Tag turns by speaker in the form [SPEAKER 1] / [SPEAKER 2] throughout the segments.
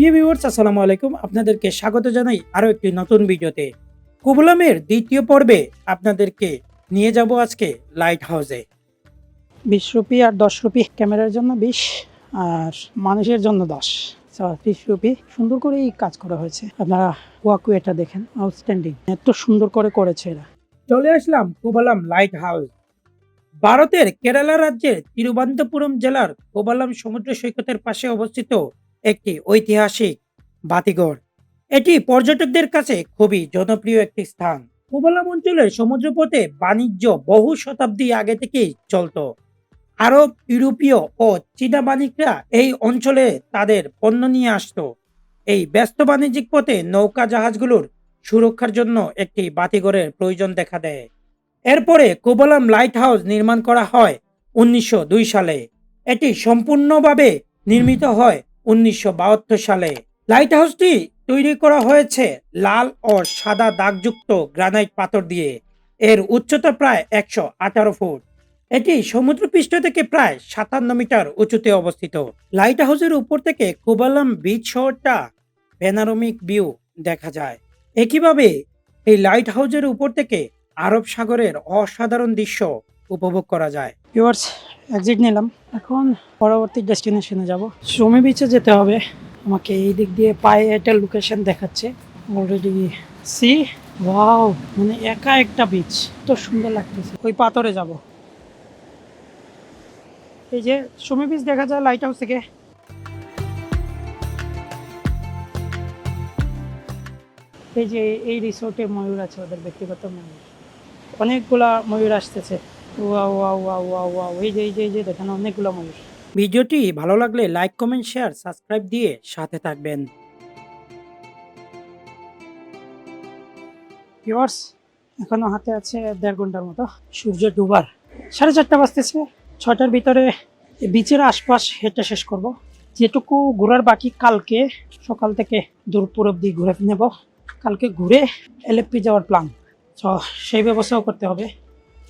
[SPEAKER 1] প্রিয় ভিউয়ার্স আসসালামু আলাইকুম। আপনাদেরকে স্বাগত জানাই আরও একটি নতুন ভিডিওতে। কুবলামের দ্বিতীয় পর্বে আপনাদেরকে নিয়ে যাব আজকে লাইট হাউসে
[SPEAKER 2] বিশ রুপি আর দশ রুপি ক্যামেরার জন্য বিশ, আর মানুষের জন্য দশ। ত্রিশ রুপি। সুন্দর করেই কাজ করা হয়েছে। আপনারা ওয়াকুয়েটা দেখেন। আউটস্ট্যান্ডিং এত সুন্দর করে করেছে এরা।
[SPEAKER 1] চলে আসলাম কোবালাম লাইট হাউস ভারতের কেরালা রাজ্যের তিরুবনন্তপুরম জেলার কোবালাম সমুদ্র সৈকতের পাশে অবস্থিত একটি ঐতিহাসিক বাতিঘর। এটি পর্যটকদের কাছে খুবই জনপ্রিয় একটি স্থান। কোবালাম অঞ্চলের সমুদ্রপথে বাণিজ্য বহু শতাব্দী আগে থেকেই চলতো। আরব, ইউরোপীয় ও চীনা বাণিকরা এই অঞ্চলে তাদের পণ্য নিয়ে আসতো। এই ব্যস্ত বাণিজ্যিক পথে নৌকা জাহাজগুলোর সুরক্ষার জন্য একটি বাতিঘরের প্রয়োজন দেখা দেয়। এরপরে কোবলাম লাইট হাউস নির্মাণ করা হয় উনিশশো দুই সালে। এটি সম্পূর্ণভাবে নির্মিত হয় উনিশশো বাহাত্তর সালে লাইট হাউসটি তৈরি করা হয়েছে লাল ও সাদা দাগযুক্ত গ্রানাইট পাথর দিয়ে। এর উচ্চতা প্রায় একশো আঠারো ফুট। এটি সমুদ্রপৃষ্ঠ থেকে প্রায় সাতান্ন মিটার উঁচুতে অবস্থিত। লাইট হাউসের উপর থেকে কোবালাম বিচ শহরটা প্যানারোমিক ভিউ দেখা যায়। একইভাবে এই লাইট হাউসের উপর থেকে আরব সাগরের অসাধারণ দৃশ্য উপভোগ করা যায়।
[SPEAKER 2] এক্সিট নিলাম। এখন পরবর্তী ডেস্টিনেশনে যাব। শ্রমী বিচে যেতে হবে। আমাকে এই দিক দিয়ে পায়ে একটা লোকেশন দেখাচ্ছে। অলরেডি সি ওয়াও মানে একা একটা বিচ তো সুন্দর লাগতেছে। ওই পাথরে যাব। এই যে শ্রমী বিচ দেখা যায় লাইট হাউস থেকে। এই যে এই রিসোর্টে ময়ূর আছে, ওদের ব্যক্তিগত ময়ূর। অনেকগুলা ময়ূর আসতেছে। ওয়া ওয়া ওয়া ওয়া ওয়া এই যে এই যে এই যে দেখেন অনেকগুলো ময়ূর
[SPEAKER 1] ভিডিওটি ভালো লাগলে লাইক কমেন্ট শেয়ার সাবস্ক্রাইব দিয়ে সাথে থাকবেন।
[SPEAKER 2] এখনও হাতে আছে দেড় ঘণ্টার মতো। সূর্য ডুবার। সাড়ে চারটা বাজতেছে। ছটার ভিতরে বিচের আশপাশ হেঁটে শেষ করব। যেটুকু ঘোরার বাকি কালকে সকাল থেকে দুপুর অব্দি ঘুরে নেব। কালকে ঘুরে এলএপি যাওয়ার প্ল্যান তো সেই ব্যবস্থাও করতে হবে।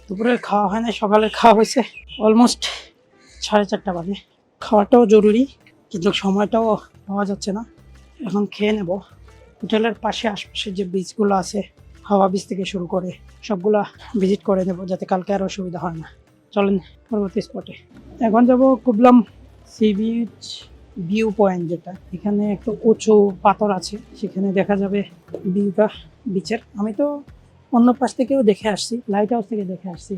[SPEAKER 2] দুপুরের খাওয়া হয় না সকালের খাওয়া হয়েছে অলমোস্ট সাড়ে চারটা বাজে। খাওয়াটাও জরুরি, কিন্তু সময়টাও পাওয়া যাচ্ছে না। এখন খেয়ে নেব। হোটেলের পাশে আশপাশে যে বীজগুলো আছে, হাওয়া বীজ থেকে শুরু করে সবগুলা ভিজিট করে নেব, যাতে কালকে আর অসুবিধা হয় না। চলেন পরবর্তী স্পটে এখন যাব Kovalam sea beach view point যেটা। এখানে একটু উঁচু পাথর আছে, সেখানে দেখা যাবে ভিউটা বিচের আমি তো অন্য পাশ থেকেও দেখে আসছি লাইট হাউস থেকে দেখে আসছি।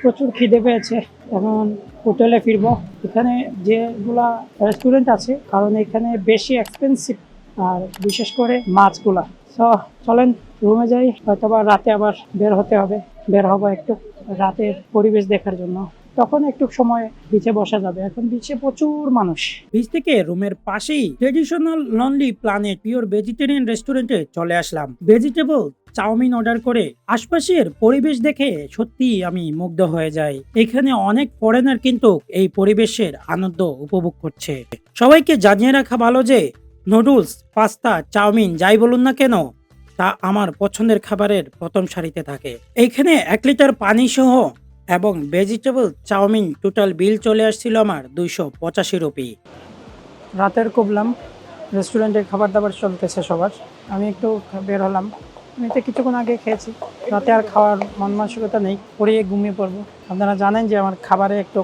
[SPEAKER 2] প্রচুর খিদে পেয়েছে, এখন হোটেলে ফিরবো। এখানে যেগুলা রেস্টুরেন্ট আছে, কারণ এখানে বেশি এক্সপেন্সিভ আর বিশেষ করে মাছগুলা। তো চলেন রুমে যাই হয়তো রাতে আবার বের হতে হবে, বের হব একটু। রাতের পরিবেশ দেখার জন্য। তখন একটু সময় বিচে বসা যাবে। এখন বিচে প্রচুর মানুষ।
[SPEAKER 1] বিচ থেকে রুমের পাশেই traditional lonely planet pure vegetarian রেস্টুরেন্টে চলে আসলাম। ভেজিটেবল চাউমিন অর্ডার করে আশপাশের পরিবেশ দেখে সত্যি আমি মুগ্ধ হয়ে যাই। এখানে অনেক ফরেনার কিন্তু এই পরিবেশের আনন্দ উপভোগ করছে। সবাইকে জানিয়ে রাখা ভালো যে নুডলস পাস্তা চাউমিন, যাই বলুন না কেন তা আমার পছন্দের খাবারের প্রথম সারিতে থাকে। এইখানে এক লিটার পানি সহ এবং ভেজিটেবল চাউমিন টোটাল বিল চলে আসছিল আমার দুইশো পঁচাশি রুপি।
[SPEAKER 2] রাতের কুবলাম রেস্টুরেন্টে খাবার দাবার চলতেছে সবার। আমি একটু বের হলাম। আমি তো কিছুক্ষণ আগে খেয়েছি। রাতে আর খাওয়ার মন মানসিকতা নেই, পড়িয়ে ঘুমিয়ে পড়ব। আপনারা জানেন যে আমার খাবারে একটু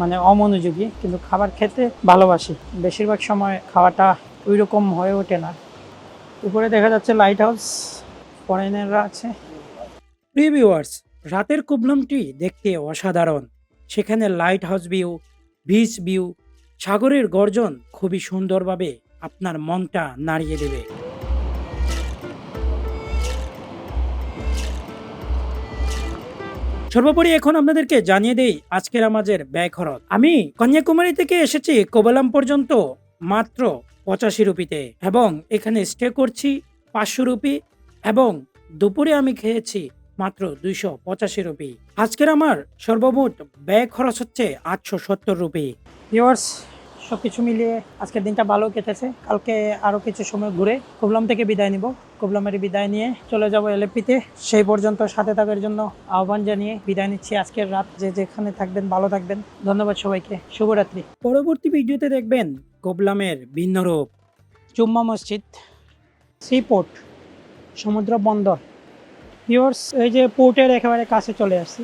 [SPEAKER 2] মানে অমনোযোগী, কিন্তু খাবার খেতে ভালোবাসি। বেশিরভাগ সময় খাওয়াটা ওই রকম হয়ে ওঠে না। উপরে দেখা যাচ্ছে লাইট হাউস ফরেনাররা আছে
[SPEAKER 1] প্রিভিউয়ার্স রাতের কুবলমটি দেখতে অসাধারণ। সেখানে light house view beach view সাগরের গর্জন খুবই সুন্দরভাবে আপনার মনটা নাড়িয়ে দেবে। সর্বোপরি এখন আপনাদেরকে জানিয়ে দেই আজকের আমাদের ব্যয় খরচ। আমি কন্যাকুমারী থেকে এসেছি, কোবালাম পর্যন্ত মাত্র পঁচাশি রুপিতে। এবং এখানে স্টে করছি পাঁচশো রুপি এবং দুপুরে আমি খেয়েছি মাত্র দুইশো পঁচাশি রুপি। আজকের আমার সর্বমোট ব্যয় খরচ হচ্ছে আটশো সত্তর রুপি।
[SPEAKER 2] ভিওয়ার্স সব কিছু মিলিয়ে আজকের দিনটা ভালো কেটেছে। কালকে আরও কিছু সময় ঘুরে কুবলাম থেকে বিদায় নিব। কোবলামের বিদায় নিয়ে চলে যাব এলএপিতে সেই পর্যন্ত সাথে থাকার জন্য আহ্বান জানিয়ে বিদায় নিচ্ছি আজকের রাত। যে যেখানে থাকবেন, ভালো থাকবেন। ধন্যবাদ সবাইকে। শুভরাত্রি।
[SPEAKER 1] পরবর্তী ভিডিওতে দেখবেন কোবলামের ভিন্ন রূপ
[SPEAKER 2] জুম্মা মসজিদ সি পোর্ট সমুদ্র বন্দর। পিওর্স এই যে পোর্টের একেবারে কাছে চলে আসছি।